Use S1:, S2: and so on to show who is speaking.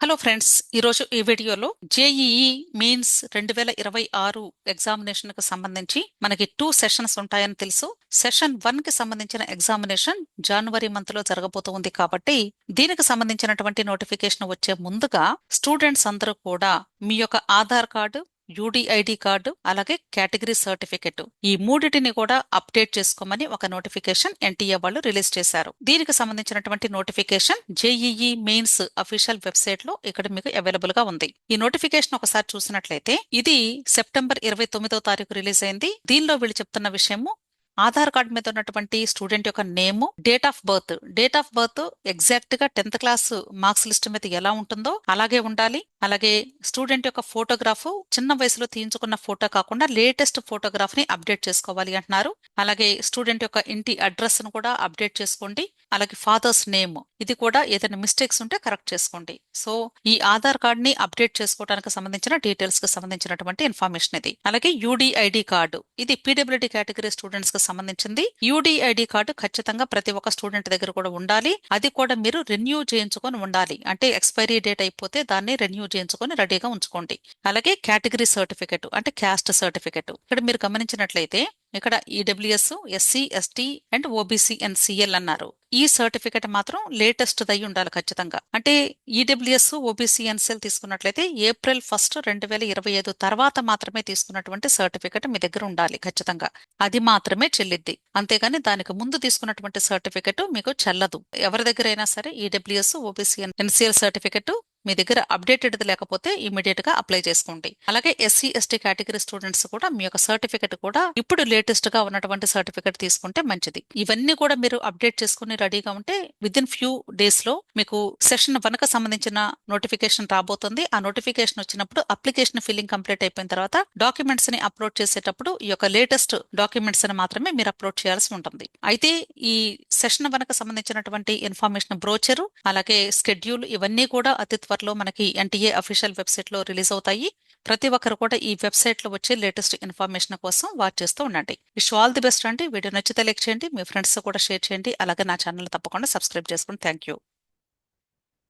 S1: Hello friends ఈరోజు ఈ వీడియోలో జేఈఈ మీన్స్ రెండు వేల ఇరవై ఆరు ఎగ్జామినేషన్కు సంబంధించి మనకి టూ సెషన్స్ ఉంటాయని తెలుసు. సెషన్ వన్కి సంబంధించిన ఎగ్జామినేషన్ జనవరి మంత్లో జరగబోతుంది కాబట్టి దీనికి సంబంధించినటువంటి నోటిఫికేషన్ వచ్చే ముందుగా స్టూడెంట్స్ అందరూ కూడా మీ యొక్క ఆధార్ కార్డు యూడిఐడి కార్డు అలాగే కేటగిరీ సర్టిఫికెట్. ఈ మూడింటిని కూడా అప్డేట్ చేసుకోమని ఒక నోటిఫికేషన్ ఎన్టీఏ వాళ్ళు రిలీజ్ చేశారు. దీనికి సంబంధించినటువంటి నోటిఫికేషన్ జేఈఈ మెయిన్స్ అఫీషియల్ వెబ్సైట్లో ఇక్కడ మీకు అవైలబుల్గా ఉంది. ఈ నోటిఫికేషన్ ఒకసారి చూసినట్లయితే ఇది సెప్టెంబర్ ఇరవై తొమ్మిదో తారీఖు రిలీజ్ అయింది. దీనిలో వీళ్ళు చెప్తున్న విషయము ఆధార్ కార్డు మీద ఉన్నటువంటి స్టూడెంట్ యొక్క name date of birth. Date of birth ఎగ్జాక్ట్గా టెన్త్ క్లాస్ మార్క్స్ లిస్ట్ మీద ఎలా ఉంటుందో అలాగే ఉండాలి. అలాగే స్టూడెంట్ యొక్క ఫోటోగ్రాఫ్ చిన్న వయసులో తీయించుకున్న ఫోటో కాకుండా లేటెస్ట్ ఫోటోగ్రాఫ్ని అప్డేట్ చేసుకోవాలి అంటున్నారు. అలాగే స్టూడెంట్ యొక్క ఇంటి అడ్రస్ను కూడా అప్డేట్ చేసుకోండి. అలాగే ఫాదర్స్ నేమ్ ఇది కూడా ఏదైనా మిస్టేక్స్ ఉంటే కరెక్ట్ చేసుకోండి. సో ఈ ఆధార్ కార్డ్ని అప్డేట్ చేసుకోవడానికి సంబంధించిన డీటెయిల్స్కి సంబంధించినటువంటి ఇన్ఫర్మేషన్ ఇది. అలాగే యూడిఐడి కార్డు ఇది పీడబ్ల్యూడి కేటగిరీ స్టూడెంట్స్కి సంబంధించింది. యూడిఐడి కార్డు ఖచ్చితంగా ప్రతి ఒక్క స్టూడెంట్ దగ్గర కూడా ఉండాలి. అది కూడా మీరు రెన్యూ చేయించుకొని ఉండాలి. అంటే ఎక్స్పైరీ డేట్ అయిపోతే దాన్ని రెన్యూ చేయించుకొని రెడీగా ఉంచుకోండి. అలాగే కేటగిరీ సర్టిఫికెట్ అంటే క్యాస్ట్ సర్టిఫికెట్. ఇక్కడ మీరు గమనించినట్లయితే ఇక్కడ EWS SC ST and OBC and CL అన్నారు. ఈ సర్టిఫికెట్ మాత్రం లేటెస్ట్ దై ఉండాలి ఖచ్చితంగా. అంటే ఈడబ్ల్యూఎస్ ఓబీసీ ఎన్సీఎల్ తీసుకున్నట్లయితే ఏప్రిల్ ఫస్ట్ రెండు వేల ఇరవై ఐదు తర్వాత మాత్రమే తీసుకున్నటువంటి సర్టిఫికెట్ మీ దగ్గర ఉండాలి ఖచ్చితంగా. అది మాత్రమే చెల్లిద్ది. అంతేగాని దానికి ముందు తీసుకున్నటువంటి సర్టిఫికెట్ మీకు చెల్లదు. ఎవరి దగ్గర అయినా సరే ఈడబ్ల్యూఎస్ ఓబీసీ ఎన్సీఎల్ సర్టిఫికెట్ మీ దగ్గర అప్డేటెడ్ లేకపోతే ఇమీడియట్గా అప్లై చేసుకోండి. అలాగే ఎస్సీ ఎస్టీ కేటగిరీ స్టూడెంట్స్ కూడా మీ యొక్క సర్టిఫికెట్ కూడా ఇప్పుడు లేటెస్ట్గా ఉన్నటువంటి సర్టిఫికెట్ తీసుకుంటే మంచిది. ఇవన్నీ కూడా మీరు అప్డేట్ చేసుకుని రెడీగా ఉంటే విత్ ఇన్ ఫ్యూ డేస్లో మీకు సెషన్ వన్కు సంబంధించిన నోటిఫికేషన్ రాబోతుంది. ఆ నోటిఫికేషన్ వచ్చినప్పుడు అప్లికేషన్ ఫిల్లింగ్ కంప్లీట్ అయిపోయిన తర్వాత డాక్యుమెంట్స్ని అప్లోడ్ చేసేటప్పుడు ఈ యొక్క లేటెస్ట్ డాక్యుమెంట్స్ని మాత్రమే మీరు అప్లోడ్ చేయాల్సి ఉంటుంది. అయితే ఈ సెషన్ వన్ సంబంధించినటువంటి ఇన్ఫర్మేషన్ బ్రోచరు అలాగే స్కెడ్యూల్ ఇవన్నీ కూడా అతి త్వరలో మనకి ఎన్టీఏ అఫీషియల్ వెబ్సైట్లో రిలీజ్ అవుతాయి. ప్రతి ఒక్కరు కూడా ఈ వెబ్సైట్లో వచ్చే లేటెస్ట్ ఇన్ఫర్మేషన్ కోసం వాచ్ చేస్తూ ఉండండి. విష్ ఆల్ ది బెస్ట్ అండి. వీడియో నచ్చితే లైక్ చేయండి. మీ ఫ్రెండ్స్ కూడా షేర్ చేయండి. అలాగే నా ఛానల్ తప్పకుండా సబ్స్క్రైబ్ చేసుకోండి థ్యాంక్ యూ